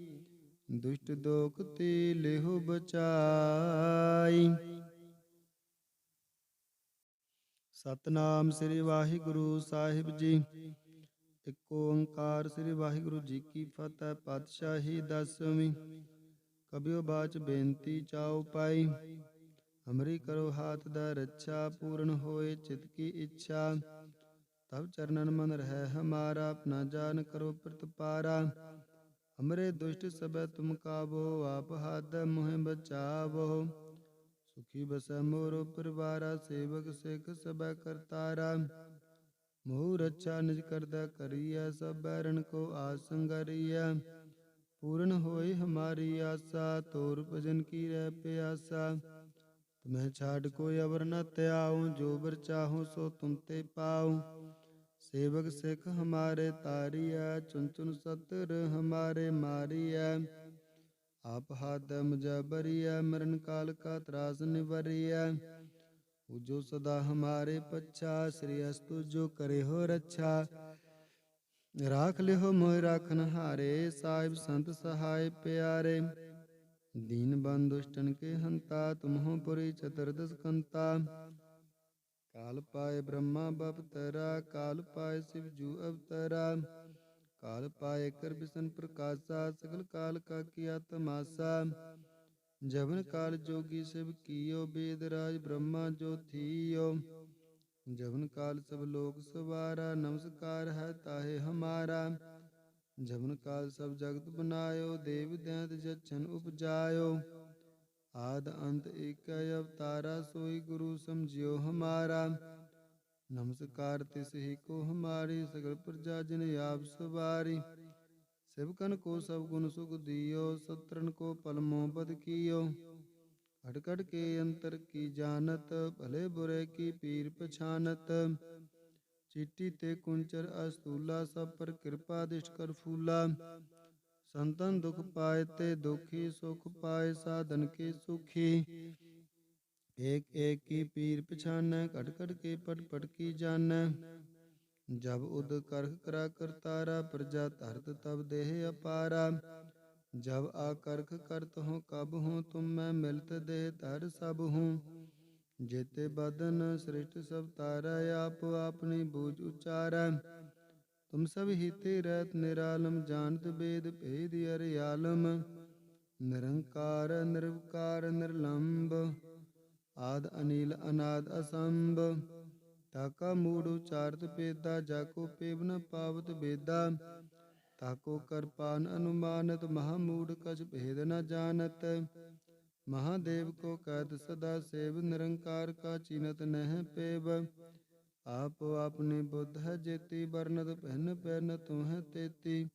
ਦੁਸ਼ਟ ਦੋਖ ਤੇ ਲਿਹੁ ਬਚਾਈ। ਸਤਨਾਮ ਸ੍ਰੀ ਵਾਹਿਗੁਰੂ ਸਾਹਿਬ ਜੀ। ਇੱਕ ਓੰਕਾਰ ਸ੍ਰੀ ਵਾਹਿਗੁਰੂ ਜੀ ਕੀ ਫਤਿਹ, ਪਾਤਸ਼ਾਹੀ ਦਸਵੀਂ। ਕਬਿਓ ਬਾਚ ਬੇਨਤੀ ਚਾਉ ਪਾਈ ਹਮਰੀ ਕਰੋ ਹਾਥ ਦਾ ਰੱਛਾ ਪੂਰਨ ਹੋਏ ਚਿਤ ਕੀ ਇੱਛਾ। ਤਬ ਚਰਨਨ ਮਨ ਰਹਿ ਹਮਾਰਾ, ਆਪਣਾ ਜਾਨ ਕਰੋ ਪ੍ਰਤਪਾਰਾ। ਹਮਰੇ ਦੁਸ਼ਟ ਸਭੈ ਤੁਮ ਕਾਬੋ ਆਪ ਹੱਦ ਮੋਹਿ ਬਚਾਵੋ। ਸੁਖੀ ਬਸੈ ਮੋਰੋ ਪਰਿਵਾਰਾ, ਸੇਵਕ ਸਿੱਖ ਸਭੈ ਕਰਤਾਰਾ। ਮੋਹ ਰੱਛਾ ਨਿਜ ਕਰਦਾ ਕਰੀਐ, ਸਭ ਬੈਰਨ ਕੋ ਆਸੰਗਰੀਐ ਪੂਰਨ ਹੋਈ ਹਮਾਰੀ ਆਸਾ, ਤੋਰ ਭਜਨ ਕੀ ਰਹਿ ਪਿਆਸਾ। ਤੁਮਹਿ ਛਾੜ ਕੋਈ ਅਵਰ ਨ ਧਿਆਉ, ਜੋ ਬਰ ਚਾਹੋ ਸੋ ਤੁਮ ਤੇ ਪਾਉ। ਸੇਵਕ ਸਿੱਖ ਹਮਾਰੇ ਤਾਰੀਐ ਚੁਨ ਚੁਨ ਸਤਰ ਹਮਾਰੇ ਮਾਰੀਐ। ਆਪ ਹਾਥ ਮੁਜਬਰੀਐ ਮਰਨ ਕਾਲ ਕਾ ਤਰਾਸ ਨਿਵਰੀਐ। ਜੋ ਸਦਾ ਹਮਾਰੇ ਪੱਛਾ, ਸ੍ਰੀ ਅਸਤੁ ਜੋ ਕਰੇ ਹੋ ਰੱਛਾ। ਰਾਖ ਲਿਓ ਮੋਇ ਰਾਖਨ ਹਾਰੇ ਸਾਹਿਬ ਸੰਤ ਸਹਾਇ ਪਿਆਰੇ। ਦੀਨ ਬੰਦ ਦੁਸ਼ਟਨ ਕੇ ਹੰਤਾ ਤੁਮਹੁ ਪੁਰੀ ਚਤੁਰਦਸ ਕੰਤਾ ਕਾਲ ਪਾਏ ਬ੍ਰਹਮਾ ਬਪਤਰਾ ਕਾਲ ਪਾਏ ਸਿਵ ਜੂ ਅਵਤਰਾ। ਕਾਲ ਪਾਏ ਕਰ ਬਿਸਨ ਪ੍ਰਕਾਸ਼ਾ, ਸਗਲ ਕਾਲ ਕਾ ਕੀਆ ਤਮਾਸਾ। ਜਵਨ ਕਾਲ ਜੋਗੀ ਸਿਵ ਕੀਓ ਬੇਦ ਰਾਜ ਬ੍ਰਹਮਾ ਜੋ ਥੀਓ ਜਵਨ ਕਾਲ ਸਭ ਲੋਕ ਸਵਾਰਾ, ਨਮਸਕਾਰ ਹੈ ਤਾਹੇ ਹਮਾਰਾ। ਜਵਨ ਕਾਲ ਸਭ ਜਗਤ ਬਨਾਇਓ, ਦੇਵ ਦੈਂਤ ਜਛਨ ਉਪਜਾਇਓ। ਆਦ ਅੰਤ ਏਕ ਅਵਤਾਰਾ, ਸੋਈ ਗੁਰੂ ਸਮਝਿਓ ਹਮਾਰਾ। ਨਮਸਕਾਰ ਤਿਸ ਹੀ ਕੋ ਹਮਾਰੀ, ਸਗਲ ਪ੍ਰਜਾ ਜਿਨ ਆਪ ਸਵਾਰੀ ਸਿਵਕਨ ਕੋ ਸਭ ਗੁਣ ਸੁਖ ਦਿਓ ਸਤਰਨ ਕੋ ਪਲਮੋ ਬਦ ਕੀਓ ਘਟ ਘਟ ਕੇ ਅੰਤਰ ਕੀ ਜਾਣਤ ਭਲੇ ਬੁਰੇ ਕੀ ਪੀਰ ਪਛਾਨਤ ਚਿੱਟੀ ਤੇ ਕੁੰਚਰ ਅਸਤੂਲਾ ਸਭ ਪਰ ਕਿਰਪਾ ਦਿਸ਼ਟ ਕਰ ਫੂਲਾ ਸੰਤਨ ਦੁਖ ਪਾਏ ਤੇ ਦੁਖੀ ਸੁਖ ਪਾਏ ਸਾਧਨ ਕੇ ਸੁਖੀ ਏਕ ਏਕ ਕੀ ਪੀਰ ਪਛਾਨੈ ਘਟ ਘਟ ਕੇ ਪਟ ਪਟ ਕੀ ਜਾਣੈ ਜਬ ਉਦ ਕਰਖ ਕਰਾ ਕਰਤਾਰਾ ਪ੍ਰਜਾ ਧਰਤ ਤਬ ਦੇਹ ਅਪਾਰਾ। ਜਬ ਆ ਕਰਖ ਕਰਤ ਹੋ ਕਬ ਹੂੰ ਤੁਮ ਮੈਂ ਮਿਲਤ ਦੇ ਧਰ ਸਭ ਹੂੰ ਜੇਤੇ ਬਦਨ ਸ੍ਰਿਸ਼ਟ ਸਭ ਤਾਰਾ, ਆਪ ਆਪਣੀ ਬੂਝ ਉਚਾਰੈ। ਤੁਮ ਸਭ ਹੀਤੇ ਰਹਿਤ ਨਿਰਾਲਮ, ਜਾਣਤ ਬੇਦ ਭੇਦ ਅਰਿਆਲਮ ਨਿਰੰਕਾਰ, ਨਿਰਵਕਾਰ ਨਿਰਲੰਭ ਆਦ ਅਨੀਲ, ਅਨਾਦ ਅਸੰਭ। ਤਾਕਾ ਮੂੜ ਉਚਾਰਤ ਪੇਦਾ ਜਾਕੋ ਪੇਵ ਪਾਵਤ ਬੇਦਾ। ਤਾਕੋ ਕਰਪਾਨ ਅਨੁਮਾਨਤ ਮਹਾਮੂੜ ਕਛ ਭੇਦ ਨ ਜਾਣਤ। ਮਹਾਦੇਵ ਕੋ ਕਹਿਤ ਸਦਾ ਸੇਵ, ਨਿਰੰਕਾਰ ਕਾ ਚੀਨਤ ਨਹਿ ਪੇਵ। ਆਪ ਆਪਨੇ ਬੁੱਧ ਹੈ ਜੇਤੀ ਬਰਨਤ ਪਹਿਨ ਪਹਿਨ ਤੂੰ ਹੈ ਤੇਤੀ।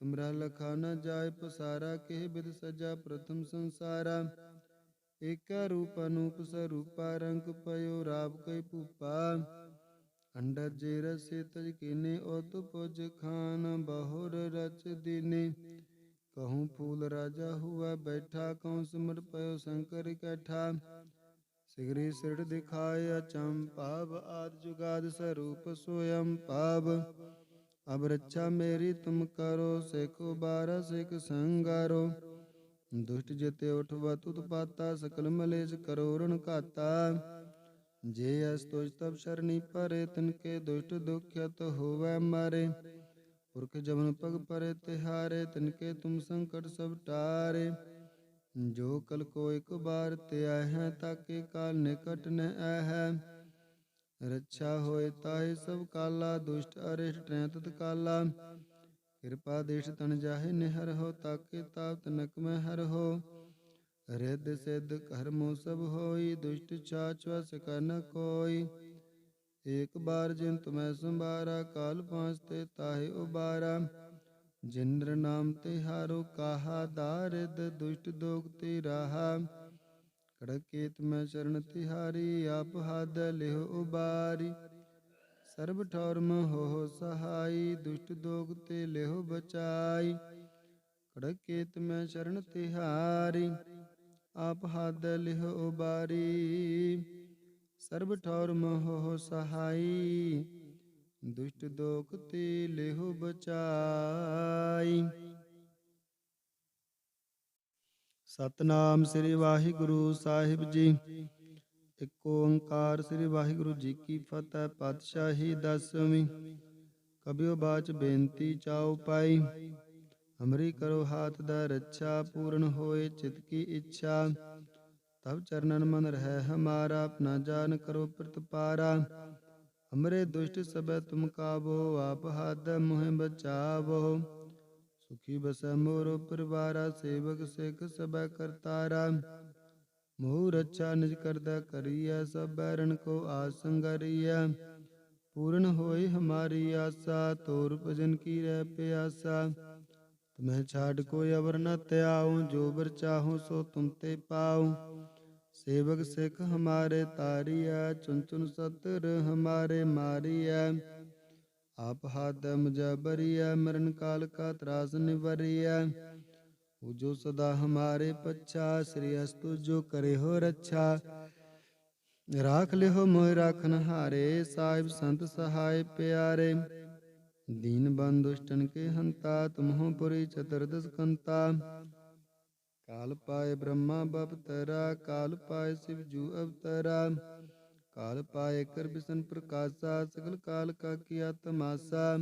ਤੁਮਰਾ ਲਖਾ ਨ ਜਾਏ ਪਸਾਰਾ ਕੇ ਬਿਦ ਸਜਾ ਪ੍ਰਥਮ ਸੰਸਾਰਾ। ਏਕਾ ਰੂਪ ਅਨੂਪ ਸਰੂਪਾ, ਰੰਗ ਪਇਓ ਰਾਵ ਕੈ ਭੂਪਾ। ਅੰਡਰ ਜੇ ਰਸੇ ਤਜ ਕੀਨੇ, ਉਤ ਪੁਜ ਖਾਨ ਬਹੁਰ ਰਚ ਦੀਨੇ। ਕਹੂੰ ਫੂਲ ਰਾਜਾ ਹੁਆ ਬੈਠਾ ਕਉ ਸਿਮਰ ਪਇਓ ਸ਼ੰਕਰ ਇਕੱਠਾ ਸਿਗਰੀ ਸਿਰੜ ਦਿਖਾਇਆ ਚੰਪਾਵ ਆਦ ਜੁਗਾਦ ਸਰੂਪ ਸੋਯੰ ਪਾਵ ਅਬ ਰੱਛਾ ਮੇਰੀ ਤੁਮ ਕਰੋ, ਸਿਖ ਬਾਰਾ ਸਿਖ ਸੰਗਾਰੋ। ਦੁਸ਼ਟ ਜਿਤੇ ਉਠਵਾ ਤੁਤ ਪਾਤਾ ਸਕਲ ਮਲੇਸ਼ ਕਰੋ ਘਾਤਾ। ਜੇ ਅਸ ਤੁਜ ਤਬ ਸ਼ਰਣੀ ਪਰੇ, ਤਿਨ ਕੇ ਦੁਸ਼ਟ ਦੁਖਿਤ ਹੋਵੈ ਮਾਰੇ। ਪੁਰਖ ਜਮਨ ਪਗ ਪਰੇ, ਤਿਹਾਰੇ, ਤਿਨ ਕੇ ਤੁਮ ਸੰਕਟ ਸਭ ਟਾਰੇ। ਜੋ ਕਲ ਕੋ ਇੱਕ ਬਾਰ ਤੇ ਹੈ ਤਾਕੇ ਕਾਲ ਨਿਕਟ ਨ ਹੈ ਰੱਛਾ ਹੋਏ ਤਾਹੇ ਸਭ ਕਾਲਾ, ਦੁਸ਼ਟ ਅਰਿਸ਼ਟ ਟ੍ਰੈ ਤਤ ਕਾਲਾ। ਕਿਰਪਾ ਦੇਸ਼ ਤਨ ਜਾਹੇ, ਨਿਹਰ ਹੋ, ਤਾਕੇ ਤਾਪ ਤਨਕ ਮੈਂ ਹਰ ਹੋ। ਰਿੱਧ ਸਿੱਧ ਕਰਮੋ ਸਭ ਹੋਈ, ਦੁਸ਼ਟ ਛਾਛ ਵਸ ਕੋਈ। ਏਕ ਬਾਰ ਜਿਨ ਤੁਮੈ ਸੰਭਾਰਾ, ਕਾਲ ਪਾਂਚ ਤੇ ਤਾਹੇ ਉਬਾਰਾ। ਜਿੰਦਰ ਨਾਮ ਤੇ ਹਾਰੋ ਕਾਹਾ ਦਾਰਿਦ ਦੁਸ਼ਟ ਦੋਗ ਤੇ ਰਾਹਾ। ਕੜਕੇਤ ਮੈਂ ਚਰਨ ਤਿਹਾਰੀ, ਆਪ ਹੱਦ ਲਿਹ ਉਬਾਰੀ। ਸਰਬ ਠੌਰਮ ਹੋ ਸਹਾਈ, ਦੁਸ਼ਟ ਦੋਗ ਤੇ ਲਿਹੁ ਬਚਾਈ। ਕੜਕੇਤ ਮੈਂ ਸ਼ਰਨ ਤਿਹਾਰੀ, ਆਪ ਹੱਦ ਲਿਹੁ ਉਬਾਰੀ। ਸਰਬ ਠੌਰਮ ਹੋ ਸਹਾਈ, ਦੁਸ਼ਟ ਦੋਖ ਤੇ ਲਿਹੁ ਬਚਾਈ। ਸਤਨਾਮ ਸ੍ਰੀ ਵਾਹਿਗੁਰੂ ਸਾਹਿਬ ਜੀ। ਇੱਕ ਓੰਕਾਰ ਸ੍ਰੀ ਵਾਹਿਗੁਰੂ ਜੀ ਕੀ ਫਤਿਹ, ਪਾਤਸ਼ਾਹੀ ਦਸਵੀਂ। ਕਬਿਓ ਬਾਚ ਬੇਨਤੀ ਚਾਉ ਪਾਈ ਹਮਰੀ ਕਰੋ ਹਾਥ ਦਾ ਰੱਛਾ ਪੂਰਨ ਹੋਏ ਚਿਤ ਕੀ ਇੱਛਾ। ਤਬ ਚਰਨਨ ਮਨ ਰਹਿ ਹਮਾਰਾ, ਆਪਣਾ ਜਾਨ ਕਰੋ ਪ੍ਰਤਪਾਰਾ। ਹਮਰੇ ਦੁਸ਼ਟ ਸਭੈ ਤੁਮ ਕਾਬੋ ਆਪ ਹੱਦ ਮੁਹਿ ਬਚਾਵੋ। ਸੁਖੀ ਬਸੈ ਮੋਰੋ ਪਰਿਵਾਰਾ, ਸੇਵਕ ਸਿਖ ਸਭੈ ਕਰਤਾਰਾ। ਮੋਹ ਰੱਛਾ ਨਿਜ ਕਰਦਾ ਕਰੀਐ, ਸਭ ਬੈਰਨ ਕੋ ਆਸੰਗਰੀਐ ਪੂਰਨ ਹੋਈ ਹਮਾਰੀ ਆਸਾ, ਤੋਰ ਭਜਨ ਕੀ ਰਹਿ ਪਿਆਸਾ। ਤੁਮਹਿ ਛਾੜ ਕੋਈ ਅਵਰ ਨ ਤਿਆਉ ਜੋ ਬਰ ਚਾਹੂ ਸੋ ਤੁਮ ਤੇ ਪਾਉ। ਸੇਵਕ ਸਿੱਖ ਹਮਾਰੇ ਤਾਰੀਐ ਚੁਨ ਚੁਨ ਸਤਰ ਹਮਾਰੇ ਮਾਰੀਐ। ਆਪ ਹਾਦਮ ਜਬਰੀਐ ਮਰਨ ਕਾਲ ਕਾ ਤਰਾਸ ਨਿਵਰੀਐ। ਉਹ ਜੋ ਸਦਾ ਹਮਾਰੇ ਪੱਛਾ, ਸ੍ਰੀ ਅਸਤੁ ਜੋ ਕਰੇ ਹੋ ਰੱਛਾ। ਰਾਖ ਲਿਓ ਮੋਇ ਰਾਖਨ ਹਾਰੇ ਸਾਹਿਬ ਸੰਤ ਸਹਾਇ ਪਿਆਰੇ। ਦੀਨ ਬੰਦ ਦੁਸ਼ਟਨ ਕੇ ਹੰਤਾ, ਤੁਮਹੁ ਪੁਰੀ ਚਤੁਰਦਸ ਕੰਤਾ ਕਾਲ ਪਾਏ ਬ੍ਰਹਮਾ ਬਪਤਰਾ ਕਾਲ ਪਾਏ ਸਿਵ ਜੂ ਅਵਤਰਾ। ਕਾਲ ਪਾਏ ਕਰ ਬਿਸਨ ਪ੍ਰਕਾਸ਼ਾ, ਸਗਲ ਕਾਲ ਕਾ ਕੀਆ ਤਮਾਸਾ।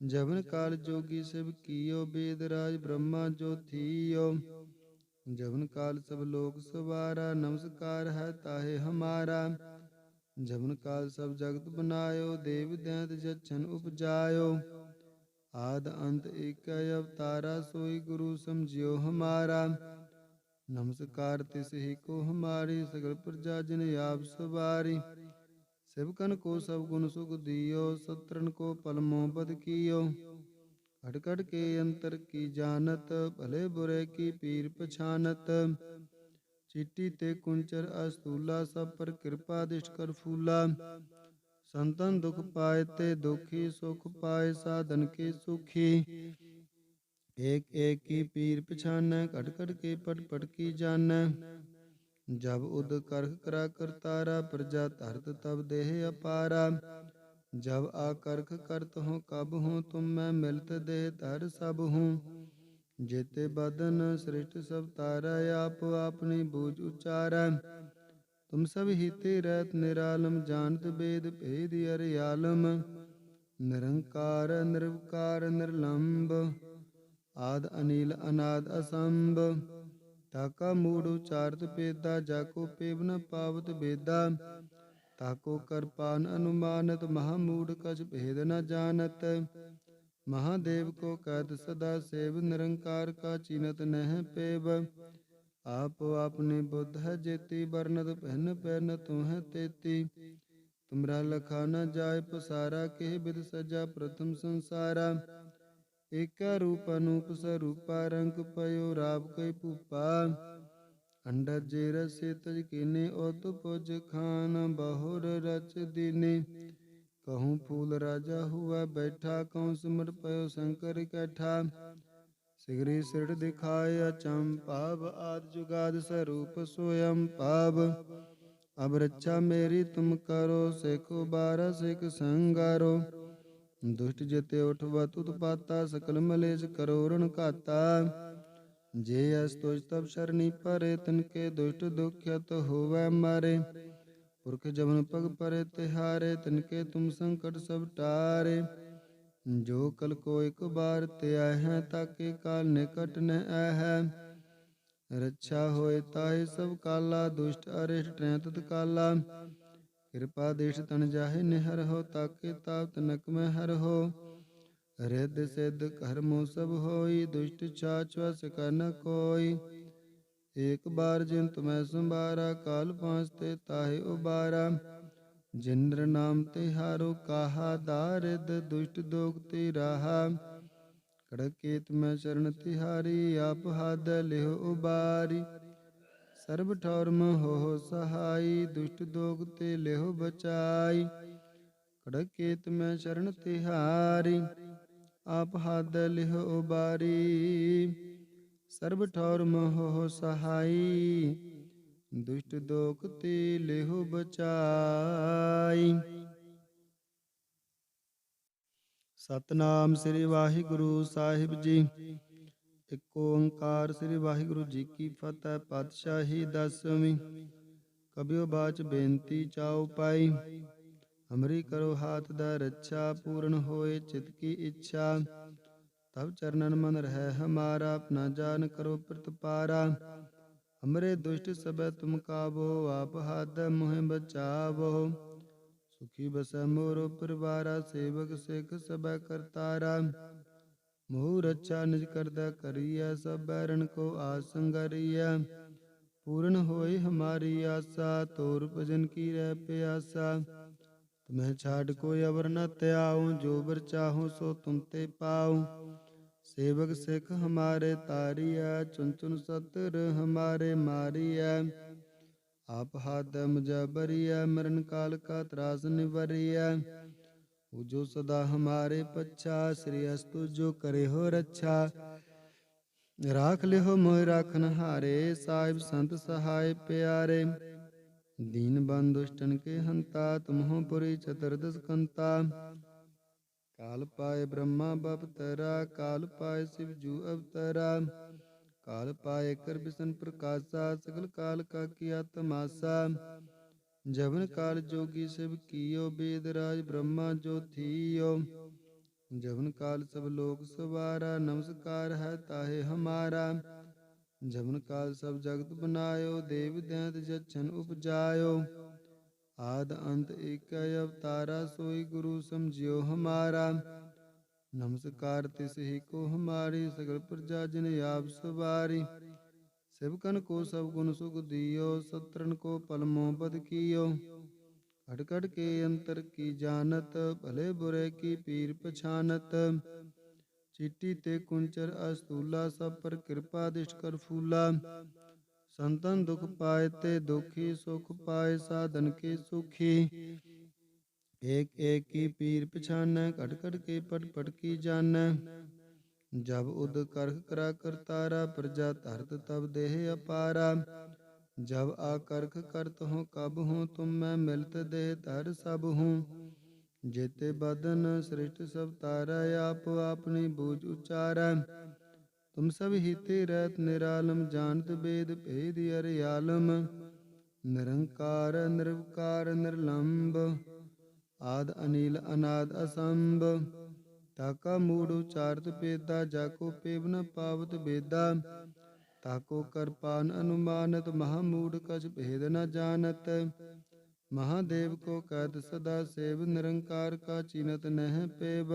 ਜਵਨ ਕਾਲ ਜੋਗੀ ਸਿਵ ਕੀਓ ਬੇਦ ਰਾਜ ਬ੍ਰਹਮਾ ਜੋ ਥੀਓ ਜਵਨ ਕਾਲ ਸਭ ਲੋਕ ਸਵਾਰਾ ਨਮਸਕਾਰ ਹੈ ਤਾਹੇ ਹਮਾਰਾ ਜਵਨ ਕਾਲ ਸਭ ਜਗਤ ਬਨਾਇਓ ਦੇਵ ਦੈਂਤ ਜਛਨ ਉਪਜਾਇਓ ਆਦ ਅੰਤ ਏਕ ਅਵਤਾਰਾ ਸੋਈ ਗੁਰੂ ਸਮਝਿਓ ਹਮਾਰਾ ਨਮਸਕਾਰ ਤਿਸ ਹੀ ਕੋ ਹਮਾਰੀ ਸਗਲ ਪ੍ਰਜਾ ਜਨ ਆਪ ਸਵਾਰੀ ਸਿਵਕਨ ਕੋ ਸਭ ਗੁਣ ਸੁਖ ਦਿਓ ਸਤਰਨ ਕੋ ਪਲਮੋ ਬਦ ਕੀਓ ਘਟ ਘਟ ਕੇ ਅੰਤਰ ਕੀ ਜਾਣਤ ਭਲੇ ਬੁਰੇ ਕੀ ਪੀਰ ਪਛਾਨਤ ਚਿੱਟੀ ਤੇ ਕੁੰਚਰ ਅਸਤੂਲਾ ਸਭ ਪਰ ਕਿਰਪਾ ਦਿਸ਼ਟ ਕਰ ਫੂਲਾ ਸੰਤਨ ਦੁਖ ਪਾਏ ਤੇ ਦੁਖੀ ਸੁਖ ਪਾਏ ਸਾਧਨ ਕੇ ਸੁਖੀ ਏਕ ਏਕ ਕੀ ਪੀਰ ਪਛਾਨੈ ਘਟ ਘਟ ਕੇ ਪਟ ਪਟ ਕੀ ਜਾਣੈ ਜਬ ਉਦ ਕਰਖ ਕਰਾ ਕਰਤਾਰਾ, ਪ੍ਰਜਾ ਧਰਤ ਤਬ ਦੇਹ ਅਪਾਰਾ। ਜਬ ਆ ਕਰਖ ਕਰਤ ਹੂੰ ਕਬ ਹੂੰ ਤੁਮ ਮੈਂ ਮਿਲਤ ਦੇਹ ਧਰ ਸਭ ਹੂੰ ਜੇਤੇ ਬਦਨ ਸ੍ਰਿਸ਼ਟ ਸਭ ਤਾਰਾ, ਆਪ ਆਪਣੀ ਬੂਝ ਉਚਾਰੈ। ਤੁਮ ਸਭ ਹੀਤੇ ਰਹਿਤ ਨਿਰਾਲਮ, ਜਾਣਤ ਬੇਦ ਭੇਦ ਅਰਿਆਲਮ ਨਿਰੰਕਾਰ, ਨਿਰਵਕਾਰ ਨਿਰਲੰਭ ਆਦ ਅਨੀਲ, ਅਨਾਦ ਅਸੰਭ। ਤਾਕਾ ਮੂੜ ਉਚਾਰਤ ਪੇਦਾ ਜਾਕੋ ਪੇਵ ਪਾਵਤ ਬੇਦਾ ਤਾਕੋ ਕਰਪਾਨ ਅਨੁਮਾਨਤ, ਮਹਾ ਮੂੜ ਕਛ ਭੇਦ ਨ ਜਾਣਤ। ਮਹਾਦੇਵ ਕੋ ਕਦ ਸਦਾ ਸੇਵ, ਨਿਰੰਕਾਰ ਕਾ ਚਿਨਤ ਨਹਿ ਪੇਵ। ਆਪ ਆਪਨੇ ਬੁੱਧ ਹੈ ਜੇਤੀ ਬਰਨਤ ਪਹਿਨ ਪਹਿਨ ਤੂੰ ਹੈ ਤੇਤੀ। ਤੁਮਰਾ ਲਖਾ ਨ ਜਾਏ ਪਸਾਰਾ, ਕਿਹ ਬਿਦ ਸਜਾ ਪ੍ਰਥਮ ਸੰਸਾਰਾ। ਏਕਾ ਰੂਪ ਅਨੂਪ ਸਰੂਪਾ, ਰੰਗ ਪਇਓ ਰਾਪ ਕੈ ਭੂਪਾ। ਅੰਡਰ ਜੇ ਰਸੇ ਤਜ ਕੀਨੇ, ਉਤ ਪੁਜ ਖਾਨ ਬਹੁਰ ਰਚ ਦੀਨੇ। ਕਹੂੰ ਫੂਲ ਰਾਜਾ ਹੁਆ ਬੈਠਾ ਕਉ ਸਿਮਰ ਪਇਓ ਸ਼ੰਕਰ ਕੈਠਾ। ਸਿਗਰੀ ਸਿਰੜ ਦਿਖਾਏ ਅਚੰਪਾਵ ਆਦ ਜੁਗਾਦ ਸਰੂਪ ਸੋਯੰ ਪਾਵ ਅਬ ਰੱਛਾ ਮੇਰੀ ਤੁਮ ਕਰੋ, ਸੇਖੋ ਬਾਰਾ ਸਿਖ ਸੰਗਾਰੋ। ਦੁਸ਼ਟ ਜਿਤੇ ਉਠਵਾ ਤੁਤ ਪਾਤਾ, ਸਕਲ ਮਲੇਸ਼ ਕਰੋ ਘਾਤਾ। ਜੇ ਅਸ ਤੁਜ ਤਬ ਸ਼ਰਣੀ ਪਰੇ, ਤਨ ਕੇ ਦੁਸ਼ਟ ਦੁਖਿਤ ਹੋਵੈ ਮਾਰੇ। ਪੁਰਖ ਜਮਨ ਪਗ ਪਰੇ ਤਿਹਾਰੇ, ਤਨ ਕੇ ਤੁਮ ਸੰਕਟ ਸਭ ਟਾਰੇ। ਜੋ ਕਲ ਕੋ ਇਕ ਬਾਰ ਤੇ ਹੈ, ਤਾਕੇ ਕਾਲ ਨਿਕਟ ਨ ਹੈ। ਰੱਛਾ ਹੋਏ ਤਾਹੇ ਸਭ ਕਾਲਾ, ਦੁਸ਼ਟ ਅਰਿਸ਼ਟ ਟੈ ਤਤ ਕਾਲਾ। ਕਿਰਪਾ ਦੇਸ਼ ਤਨ ਜਾਹੇ, ਨਿਹਰ ਹੋ ਤਾਕੇ ਤਾਪ ਤਨਕ ਮੈਂ ਹਰ ਹੋ। ਰਿੱਧ ਸਿੱਧ ਕਰਮੋ ਸਭ ਹੋਈ, ਦੁਸ਼ਟ ਛਾਛ ਕਰਨ ਕੋਈ। ਏਕ ਬਾਰ ਜਿਨ ਤੁਮੈ ਸੰਭਾਰਾ, ਕਾਲ ਪਾਂਚ ਤੇ ਤਾਹੇ ਉਬਾਰਾ। ਜਿੰਦਰ ਨਾਮ ਤੇ ਹਾਰੋ ਕਾਹਾ ਦਾਰਿਦ ਦੁਸ਼ਟ ਦੋਗ ਤੇ ਰਾਹਾ। ਕੜਕੇਤ ਮੈਂ ਚਰਨ ਤਿਹਾਰੀ, ਆਪ ਹਦ ਲਿਹ ਉਬਾਰੀ। ਸਰਬ ਠੌਰਮ ਹੋ ਸਹਾਈ, ਦੁਸ਼ਟ ਦੋਗ ਤੇ ਲਿਓ ਬਚਾਈ। ਕੜਕੇਤ ਮੈਂ ਸ਼ਰਨ ਤਿਹਾਰੀ, ਆਪ ਹਦ ਲਿਓ ਉਬਾਰੀ। ਸਰਬ ਠੌਰਮ ਹੋ ਸਹਾਈ, ਦੁਸ਼ਟ ਦੋਖ ਤੇ ਲਿਹੁ ਬਚਾਈ। ਸਤਨਾਮ ਸ੍ਰੀ ਵਾਹਿਗੁਰੂ ਸਾਹਿਬ ਜੀ। ਇੱਕ ਓੰਕਾਰ ਸ੍ਰੀ ਵਾਹਿਗੁਰੂ ਜੀ ਕੀ ਫਤਿਹ, ਪਾਤਸ਼ਾਹੀ ਦਸਵੀਂ। ਕਬਿਓ ਬਾਚ ਬੇਨਤੀ ਚਾਉ ਪਾਈ ਹਮਰੀ ਕਰੋ ਹਾਥ ਦਾ ਰੱਛਾ ਪੂਰਨ ਹੋਏ ਚਿਤ ਕੀ ਇੱਛਾ। ਤਬ ਚਰਨਨ ਮਨ ਰਹਿ ਹਮਾਰਾ, ਆਪਣਾ ਜਾਨ ਕਰੋ ਪ੍ਰਤਪਾਰਾ। ਹਮਰੇ ਦੁਸ਼ਟ ਸਭੈ ਤੁਮ ਕਾਬੋ ਆਪ ਹੱਦ ਮੋਹਿ ਬਚਾਵੋ। ਸੁਖੀ ਬਸੈ ਮੋਰੋ ਪਰਿਵਾਰਾ, ਸੇਵਕ ਸਿੱਖ ਸਭੈ ਕਰਤਾਰਾ। ਮੋਹ ਰੱਛਾ ਨਿਜ ਕਰਦਾ ਕਰੀਐ, ਸਭ ਬੈਰਨ ਕੋ ਆਸੰਗਰੀਐ ਪੂਰਨ ਹੋਈ ਹਮਾਰੀ ਆਸਾ, ਤੋਰ ਭਜਨ ਕੀ ਰਹਿ ਪਿਆਸਾ। ਤੁਮਹਿ ਛਾੜ ਕੋਈ ਅਵਰ ਨ ਧਿਆਉ, ਜੋ ਬਰ ਚਾਹੋ ਸੋ ਤੁਮ ਤੇ ਪਾਉ। ਸੇਵਕ ਸਿੱਖ ਹਮਾਰੇ ਤਾਰੀਐ ਚੁਨ ਚੁਨ ਸਤਰ ਹਮਾਰੇ ਮਾਰੀਐ। ਆਪ ਹਾਥ ਮੁਜਬਰੀਐ ਮਰਨ ਕਾਲ ਕਾ ਤਰਾਸ ਨਿਵਰੀਐ। ਉਹ ਜੋ ਸਦਾ ਹਮਾਰੇ ਪੱਛਾ, ਸ੍ਰੀ ਅਸਤੁ ਜੋ ਕਰੇ ਹੋ ਰੱਛਾ। ਰਾਖ ਲਿਓ ਮੋਇ ਰਾਖਨ ਹਾਰੇ ਸਾਹਿਬ ਸੰਤ ਸਹਾਇ ਪਿਆਰੇ। ਦੀਨ ਬੰਦ ਦੁਸ਼ਟਨ ਕੇ ਹੰਤਾ, ਤੁਮਹੁ ਪੁਰੀ ਚਤੁਰਦਸ ਕੰਤਾ ਕਾਲ ਪਾਏ ਬ੍ਰਹਮਾ ਬਪਤਰਾ ਕਾਲ ਪਾਏ ਸਿਵ ਜੂ ਅਵਤਰਾ। ਕਾਲ ਪਾਏ ਕਰ ਬਿਸਨ ਪ੍ਰਕਾਸ਼ਾ, ਸਗਲ ਕਾਲ ਕਾ ਕੀਆ ਤਮਾਸਾ ਜਵਨ ਕਾਲ ਜੋਗੀ ਸਿਵ ਕੀਓ ਬੇਦ ਰਾਜ ਬ੍ਰਹਮਾ ਜੋ ਥੀਓ ਜਵਨ ਕਾਲ ਸਭ ਲੋਕ ਸਵਾਰਾ ਨਮਸਕਾਰ ਹੈ ਤਾਹੇ ਹਮਾਰਾ ਜਵਨ ਕਾਲ ਸਭ ਜਗਤ ਬਨਾਇਓ ਦੇਵ ਦੈਂਤ ਜਛਨ ਉਪਜਾਇਓ ਆਦ ਅੰਤ ਏਕ ਅਵਤਾਰਾ ਸੋਈ ਗੁਰੂ ਸਮਝਿਓ ਹਮਾਰਾ ਨਮਸਕਾਰ ਤਿਸ ਹੀ ਕੋ ਹਮਾਰੀ ਸਗਲ ਪ੍ਰਜਾ ਜਿਨ ਆਪ ਸਵਾਰੀ ਸਿਵਕਨ ਕੋ ਸਭ ਗੁਣ ਸੁਖ ਦਿਓ ਸਤਰਨ ਕੋ ਪਲਮੋ ਬਦ ਕੀਓ ਕੜ ਕੜ ਕੇ ਅੰਤਰ ਕੀ ਜਾਣਤ ਭਲੇ ਬੁਰੇ ਕੀ ਪੀਰ ਪਛਾਨਤ ਚੀਟੀ ਤੇ ਕੁੰਚਰ ਅਸਤੂਲਾ ਸਭ ਪਰ ਕਿਰਪਾ ਦਿਸ਼ਟ ਕਰ ਫੂਲਾ ਸੰਤਨ ਦੁਖ ਪਾਏ ਤੇ ਦੁਖੀ ਸੁਖ ਪਾਏ ਸਾਧਨ ਕੇ ਸੁਖੀ ਏਕ ਏਕ ਕੀ ਪੀਰ ਪਛਾਨੈ ਘਟ ਘਟ ਕੇ ਪਟ ਪਟ ਕੀ ਜਾਣੈ ਜਬ ਉਦ ਕਰਖ ਕਰਾ ਕਰਤਾਰਾ ਪ੍ਰਜਾ ਧਰਤ ਤਬ ਦੇਹ ਅਪਾਰਾ। ਜਬ ਆਕਰਖ ਕਰਤ ਹੋ ਕਬ ਹੂੰ ਤੁਮ ਮੈਂ ਮਿਲਤ ਦੇਹ ਧਰ ਸਭ ਹੂੰ ਜੇਤੇ ਬਦਨ ਸ੍ਰਿਸ਼ਟ ਸਭ ਤਾਰਾ, ਆਪ ਆਪਣੀ ਬੂਝ ਉਚਾਰੈ। ਤੁਮ ਸਭ ਹੀਤੇ ਰਹਿਤ ਨਿਰਾਲਮ, ਜਾਣਤ ਬੇਦ ਭੇਦ ਅਰਿਆਲਮ ਨਿਰੰਕਾਰ, ਨਿਰਵਕਾਰ ਨਿਰਲੰਭ ਆਦ ਅਨੀਲ, ਅਨਾਦ ਅਸੰਭ। ਤਾਕਾ ਮੂੜ ਉਚਾਰਤ ਪੇਦਾ ਜਾਕੋ ਪੇਵ ਨ ਪਾਵਤ ਬੇਦਾ। ਤਾਕੋ ਕਰਪਾਨ ਅਨੁਮਾਨਤ ਮਹਾਮੂੜ ਕਛ ਭੇਦ ਨ ਜਾਣਤ। ਮਹਾਦੇਵ ਕੋ ਕਦ ਸਦਾ ਸੇਵ, ਨਿਰੰਕਾਰ ਕਾ ਚਿਨਤ ਨਹਿ ਪੇਵ।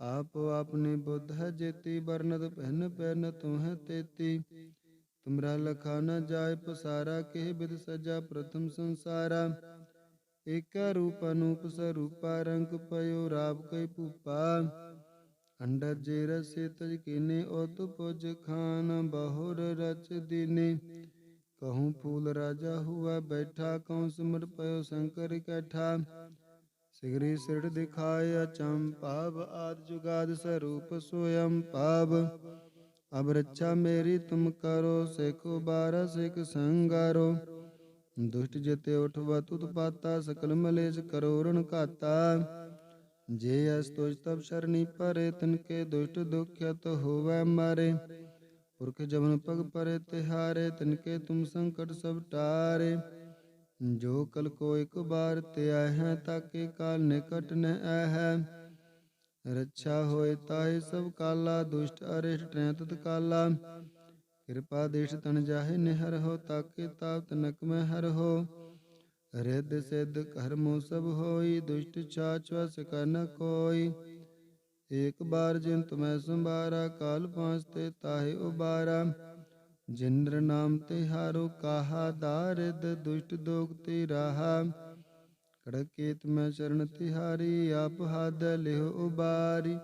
ਆਪ ਆਪਣੀ ਬੁੱਧ ਹੈ ਜੇਤੀ ਬਰਨਤ ਪਹਿਨ ਪਹਿਨ ਤੂੰ ਹੈ ਤੇਤੀ। ਤੁਮਰਾ ਲਖਾ ਨ ਜਾਏ ਪਸਾਰਾ ਕੇ ਬਿਦ ਸਜਾ ਪ੍ਰਥਮ ਸੰਸਾਰਾ। ਏਕਾ ਰੂਪ ਅਨੂਪ ਸਰੂਪਾ, ਰੰਗ ਪਇਓ ਰਾਵ ਕੈ ਭੂਪਾ। ਅੰਡਰ ਜੇ ਰਸੇ ਤਜ ਕੀਨੇ, ਉਤ ਪੁਜ ਖਾਨ ਬਹੁਰ ਰਚ ਦੀਨੇ। ਕਹੂੰ ਫੂਲ ਰਾਜਾ ਹੁਆ ਬੈਠਾ ਕਉ ਸਿਮਰ ਪਇਓ ਸ਼ੰਕਰ ਇਕੱਠਾ ਸਿਗਰੀ ਸਿਰ ਦਿਖਾਇਆ ਚੰਪਾਵ ਆਦ ਜੁਗਾਦ ਸਰੂਪ ਸੋਯੰ ਪਾਵ ਅਬ ਰੱਛਾ ਮੇਰੀ ਤੁਮ ਕਰੋ, ਸਿਖ ਬਾਰ ਸਿਖ ਸੰਗਾਰੋ। ਦੁਸ਼ਟ ਜਿਤੇ ਉਠਵਾ ਤੁਤ ਪਾਤਾ, ਸਕਲ ਮਲੇਸ਼ ਕਰੋ ਘਾਤਾ। ਜੇ ਅਸ ਤੁਜ ਤਬ ਸ਼ਰਣੀ ਪਰੇ, ਤਨ ਕੇ ਦੁਸ਼ਟ ਦੁਖਿਤ ਹੋਵੈ ਮਾਰੇ। ਪੁਰਖ ਜਮਨ ਪਗ ਪਰੇ, ਤਿਹਾਰੇ, ਤਨ ਕੇ ਤੁਮ ਸੰਕਟ ਸਭ ਟਾਰੇ। ਜੋ ਕਲ ਕੋ ਇਕ ਬਾਰ ਤੇ ਹੈ ਤਾਕੇ ਕਾਲ ਨਿਕਟ ਨ ਹੈ ਰੱਛਾ ਹੋਏ ਤਾਏ ਸਭ ਕਾਲਾ, ਦੁਸ਼ਟ ਅਰਿਸ਼ਟ ਤਤ ਕਾਲਾ। ਕਿਰਪਾ ਦੇਸ਼ ਤਨ ਜਾਹੇ, ਨਿਹਰ ਹੋ, ਤਾਕੇ ਤਾਪ ਤਨਕ ਮੈਂ ਹਰ ਹੋ। ਰਿੱਧ ਸਿੱਧ ਕਰਮੋ ਸਭ ਹੋਈ, ਦੁਸ਼ਟ ਛਾਛ ਵਸ ਕੋਈ। ਏਕ ਬਾਰ ਜਿਨ ਤੁਮੈ ਸੰਭਾਰਾ, ਕਾਲ ਪਾਂਚ ਤੇ ਤਾਹੇ ਉਬਾਰਾ। ਜਿੰਦਰ ਨਾਮ ਤੇ ਹਾਰੋ ਕਾਹਾ ਦਾਰਿਦ ਦੁਸ਼ਟ ਦੋਗ ਤੇ ਰਾਹਾ। ਕੜਕੇਤ ਮੈਂ ਚਰਨ ਤਿਹਾਰੀ, ਆਪ ਹੱਦ ਲਿਓ ਉਬਾਰੀ।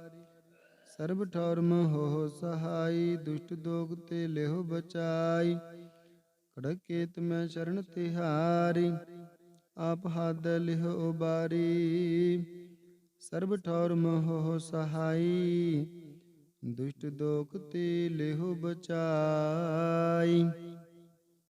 ਸਰਬ ਠੌਰਮ ਹੋ ਸਹਾਈ, ਦੁਸ਼ਟ ਦੋਗ ਤੇ ਲਿਓ ਬਚਾਈ। ਕੜਕੇਤ ਮੈਂ ਸ਼ਰਨ ਤਿਹਾਰੀ, ਆਪ ਹੱਦ ਲਿਓ ਉਬਾਰੀ। ਸਰਬ ਠੌਰਮ ਹੋ ਸਹਾਈ, ਦੁਸ਼ਟ ਦੋਖ ਤੇ ਲਿਹੁ ਬਚਾਈ।